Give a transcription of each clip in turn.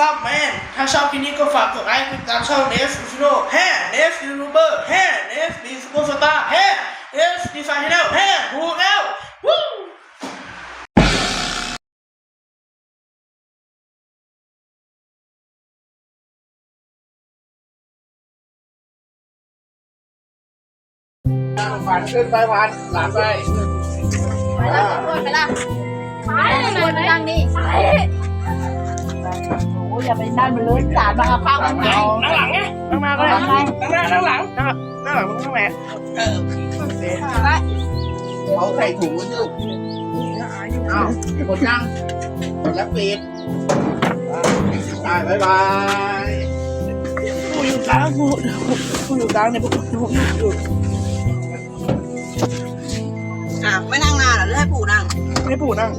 ซับแมนถ้าชอบคลิปนี้ก็ฝากกดไลค์กดติดตามช่องเนสชิโร่แฮ่เนสยูทูบเบอร์แฮ่เนสดีสกูสตาร์แฮ่เนสดีไซน์แนลแฮ่ถูกแล้ววู้ฝันขึ้นไปพันหลังไปไปละไปละไปเลยไปนั่งนี่โอย่าไปนั่นมันเลยสารมาข้าวมันไงนั่งหลังไงนั่งมาก็ได้นั่งหน้านั่งหลังนั่งนั่งหลังมึงนั่งแหวนเออเขาใส่ถุงมันอยู่อ้าวกดยังกดแล้วปิดบายบายกูอยู่กลางกูกูอยู่กลางเนี่ยพวกกูอยู่อะไม่นั่งนานเหรอหรือให้ปู่นั่งให้ปู่นั่ง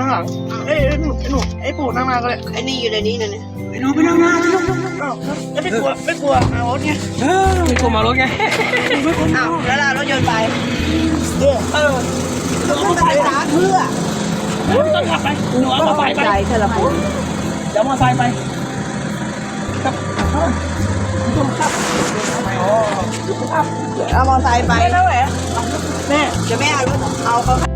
นั่งหลังเอ้ยไอ้หนูหนูไอ้ปู่นั่งมาก็เลยไอ้นี่อยู่ในนี้นะเนี่ยไปดูไปนั่งหน้าไปดูอ้าวไม่กลัวไม่กลัวเอาเนี่ยไม่กลัวมารถไงอ้าวแล้วล่ะรถยนต์ไปเออขึ้นไปร้านเพื่อต้องขับไปหนูเอามาไปไปใจเธอละปู่เดี๋ยวมอไซค์ไปเอามอไซค์ไปแม่เดี๋ยวแม่เอารถเอาเขา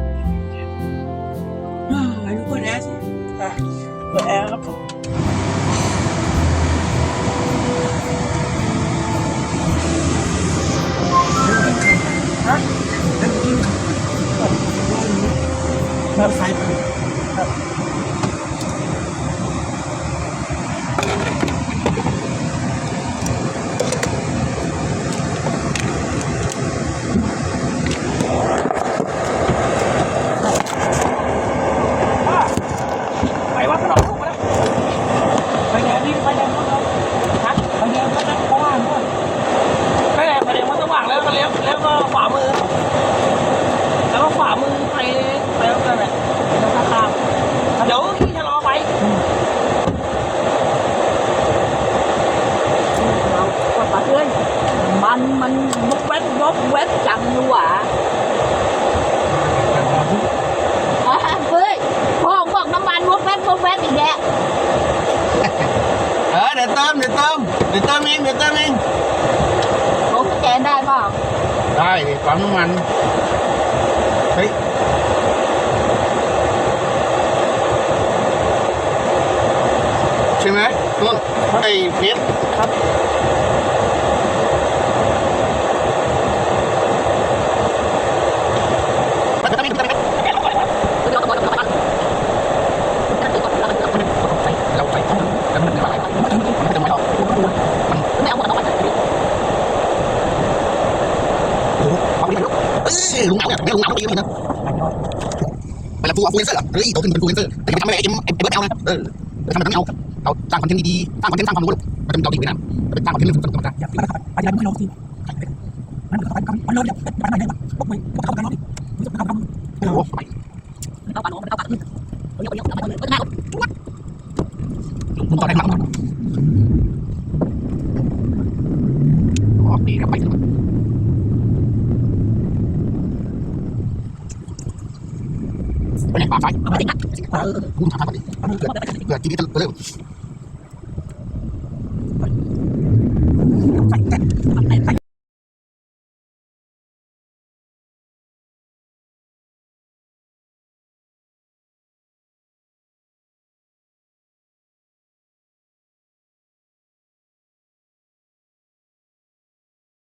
แดงวัดเราฮะไปแดงวัดนั้นเขาว่างด้วยไปแดงไปแดงวัดสว่างแล้วก็เลี้ยวแล้วก็ขวามือ แล้วก็ขวามือไปไปแล้วกันแหละแล้วก็ข้ามเดี๋ยวขี่ชะลอไป กดมาเพื่อนมันมันบกแวบวกแวบจังอยู่อะเฮ้ยพ่อบอกน้ำมันวกแวบวกแวบอีกแล้ว เออเดี๋ยวเติมเดี๋ยวเติมเดี๋ยวเติมเองเดี๋ยวเติมเองโอ้สแกนได้เปล่าได้ดิปั๊มน้ำมันเฮ้ยใช่ไหมต้นไอ้เพชรครับ เราไปต้องแล้วมันอะไรมันจะมันจะไม่ออกมัน ไม่เอาหัวน้องมัน โอ้โหเอาดิลูก เอ้ยลุงเอาเนี่ยไม่ลุงเอาดีนะเวลาฟูเอาฟูเอนเซอร์เฮ้ยโตขึ้นเป็นฟูเอนเซอร์แต่ยังทำอะไรเอ็มเอ็มเบิร์ดเอานะเออทำแบบนั้นเอาเอาสร้างคอนเทนต์ดีๆสร้างคอนเทนต์สร้างความรู้มันจะมีเราดีไปนะเป็นสร้างคอนเทนต์เรื่องสนุกๆอย่าไปนะครับอาจจะไม่ลองสิมันก็ไปกันมันลองเนี่ยไปไหนได้บ้างบอกไปบอกเขากันลองดิโอ้โหไปเอาปากน้องเอาปากขึ้นเดี๋ยวเดี๋ยวเอาไปเลยก็ได้มึงต่อได้มั้งออกดีครับไปถึง ไปไหนป่าไฟเอาไปติดนะคุณทำไรเกิดเกิดจีดีจะเร็วใส่ใส่